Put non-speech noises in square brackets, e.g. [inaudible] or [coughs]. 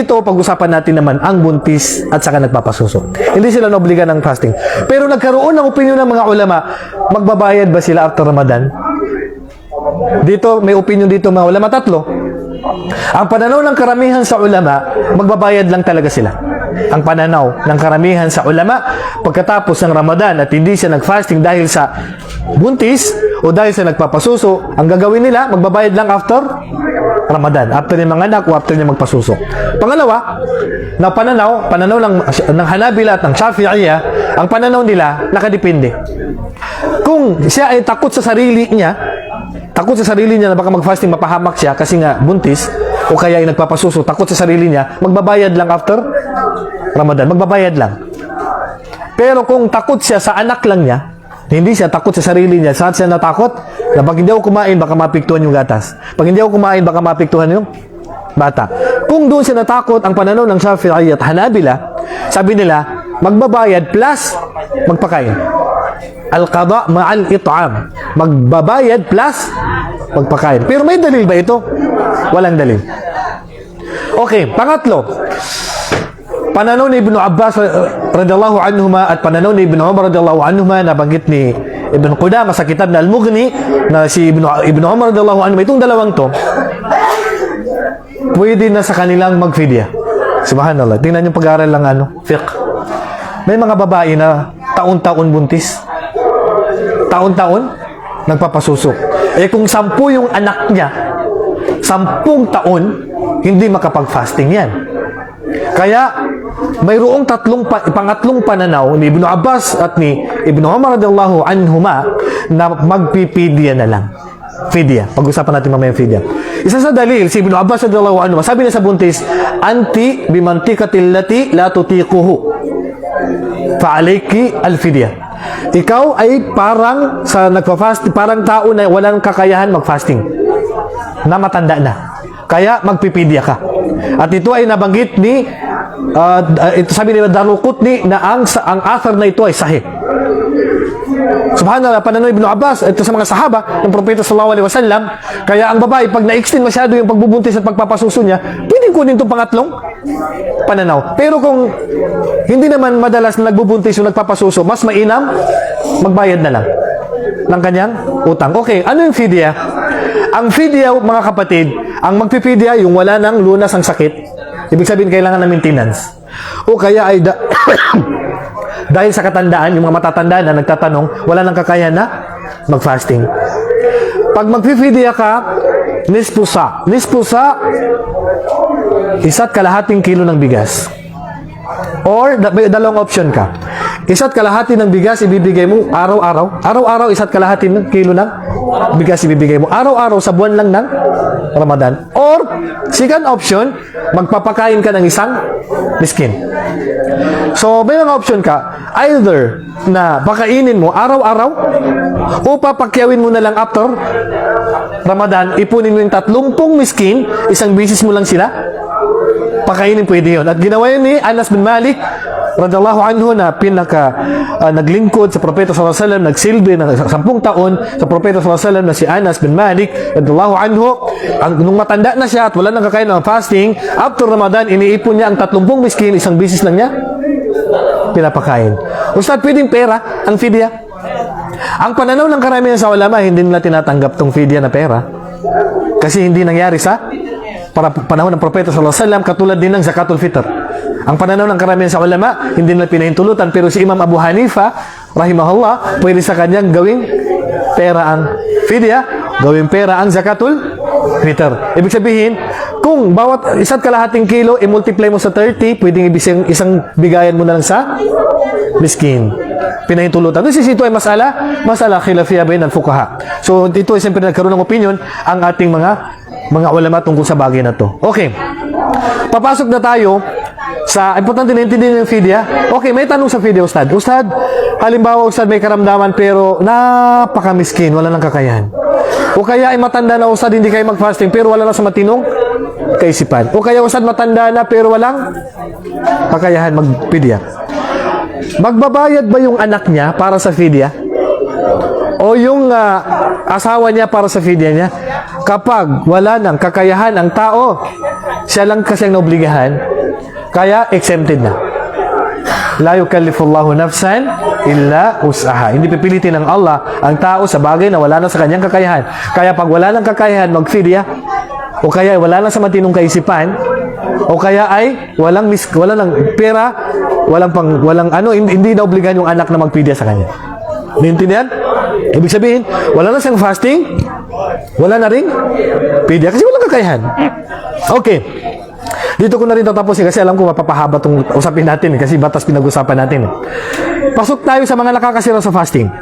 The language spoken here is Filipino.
Ito, pag-usapan natin naman ang buntis at saka nagpapasuso. Hindi sila naobliga ng fasting. Pero nagkaroon ng opinion ng mga ulama, magbabayad ba sila after Ramadan? Dito, may opinion dito mga ulama, tatlo. Ang pananaw ng karamihan sa ulama, magbabayad lang talaga sila. Ang pananaw ng karamihan sa ulama, pagkatapos ng Ramadan at hindi siya nag-fasting dahil sa buntis o dahil sa nagpapasuso, ang gagawin nila, magbabayad lang after Ramadan, after niya manganak o after niya magpasuso. Pangalawa, na pananaw, pananaw ng, ng Hanabila at ng Shafi'iyya, ang pananaw nila, nakadepende. Kung siya ay takot sa sarili niya, takot sa sarili niya na baka mag-fasting mapahamak siya kasi nga buntis o kaya ay nagpapasuso, takot sa sarili niya, magbabayad lang after Ramadan, magbabayad lang. Pero kung takot siya sa anak lang niya, hindi siya takot sa sarili niya. Saan siya natakot? Na pag hindi ako kumain, baka mapiktuhan yung gatas. Pag hindi ako kumain, baka mapiktuhan yung bata. Kung doon siya natakot, ang pananaw ng Shafi'i at Hanabila, sabi nila, magbabayad plus magpakain. Al-qada ma'al it'am. Magbabayad plus magpakain. Pero may dalil ba ito? Walang dalil. Okay, pangatlo. Pananaw ni Ibn Abbas uh, radiyallahu anhuma at pananaw ni Ibn Umar radiyallahu anhuma na banggit ni Ibn Qudama sa kitab na Al-Mughni na si Ibn, Ibn Umar radiyallahu anhuma itong dalawang to pwede na sa kanilang magfidya. Subhanallah. Tingnan yung pag-aaral lang ano, fiqh. May mga babae na taon-taon buntis. Taon-taon nagpapasusok. Eh kung sampu yung anak niya, sampung taon, hindi makapag-fasting yan. Kaya, mayroong tatlong pa, pangatlong pananaw ni Ibn Abbas at ni Ibn Umar radiyallahu anhuma na magpipidya na lang. Fidya. Pag-usapan natin mamaya yung fidya. Isa sa dalil, si Ibn Abbas radiyallahu anhu, sabi niya sa buntis, Anti bimantikatil lati la tutiquhu. Fa'alayki al-fidya. Ikaw ay parang sa nagpa-fast, parang tao na walang kakayahan mag-fasting. Na matanda na. Kaya magpipidya ka. At ito ay nabanggit ni uh, ito sabi ni Darukutni na ang ang author na ito ay sahih. Subhanallah, pananoy Ibn Abbas, ito sa mga sahaba ng Propeta Sallallahu Alaihi Wasallam, kaya ang babae, pag na-extend masyado yung pagbubuntis at pagpapasuso niya, pwedeng kunin itong pangatlong pananaw. Pero kung hindi naman madalas na nagbubuntis yung nagpapasuso, mas mainam, magbayad na lang ng kanyang utang. Okay, ano yung fidya? Ang fidya, mga kapatid, ang magpipidya, yung wala nang lunas ang sakit, ibig sabihin kailangan ng maintenance. O kaya ay da- [coughs] dahil sa katandaan, yung mga matatanda na nagtatanong, wala nang kakayahan na mag-fasting. Pag magpipidya ka, nispusa. Nispusa, isa't kalahating kilo ng bigas. Or, may dalawang option ka. Isa't kalahati ng bigas ibibigay mo araw-araw. Araw-araw, isa't kalahati ng kilo ng bigas ibibigay mo. Araw-araw sa buwan lang ng Ramadan. Or, second option, magpapakain ka ng isang miskin. So, may mga option ka. Either na pakainin mo araw-araw o papakyawin mo na lang after Ramadan, ipunin mo yung tatlumpong miskin, isang bisis mo lang sila, pakainin pwede yun. At ginawa yun ni Anas bin Malik radallahu anhu na pinaka ah, naglingkod sa propeta sallallahu alaihi wasallam nagsilbi ng sampung taon sa propeta sallallahu alaihi wasallam na si Anas bin Malik radallahu anhu. Ang, nung matanda na siya at wala nang kakain ng fasting after Ramadan iniipon niya ang 30 miskin isang bisis lang niya pinapakain. Ustad pwedeng pera ang fidya? Ang pananaw ng karamihan sa ulama hindi nila tinatanggap tong fidya na pera. Kasi hindi nangyari sa para panahon ng propeta sallallahu alaihi wasallam katulad din ng zakatul fitr. Ang pananaw ng karamihan sa ulama hindi nila pinahintulutan pero si Imam Abu Hanifa rahimahullah pwede sa kanyang gawing pera ang fidya, gawing pera ang zakatul fitr. Ibig sabihin, kung bawat isa't kalahating kilo i-multiply mo sa 30, pwedeng ibisang isang bigayan mo na lang sa miskin. Pinahintulutan. This is ito ay masala, masala khilafiyah bain al-fuqaha. So dito ay siyempre nagkaroon ng opinion ang ating mga mga ulama tungkol sa bagay na to. Okay. Papasok na tayo sa importante na intindihin yung fidya. Okay, may tanong sa fidya, Ustad. Ustad, halimbawa, Ustad, may karamdaman pero napakamiskin, wala nang kakayahan. O kaya ay matanda na, Ustad, hindi kayo mag-fasting pero wala na sa matinong kaisipan. O kaya, Ustad, matanda na pero walang kakayahan mag-fidya. Magbabayad ba yung anak niya para sa fidya? O yung ah, asawa niya para sa fidya niya? Kapag wala nang kakayahan ang tao siya lang kasi ang naobligahan, kaya exempted na. La yukallifullahu nafsan illa usaha. Hindi pipilitin ng Allah ang tao sa bagay na wala na sa kanyang kakayahan. Kaya pag wala ng kakayahan, magfidya. O kaya wala lang sa matinong kaisipan, o kaya ay walang mis wala lang pera, walang pang walang ano, hindi, na obligahan yung anak na magfidya sa kanya. Naintindihan? Ibig sabihin, wala na siyang fasting, wala na rin pidya kasi walang kakayahan. Okay. Dito ko na rin tatapusin kasi alam ko mapapahaba itong usapin natin eh, kasi batas pinag-usapan natin. eh. Pasok tayo sa mga nakakasira sa fasting.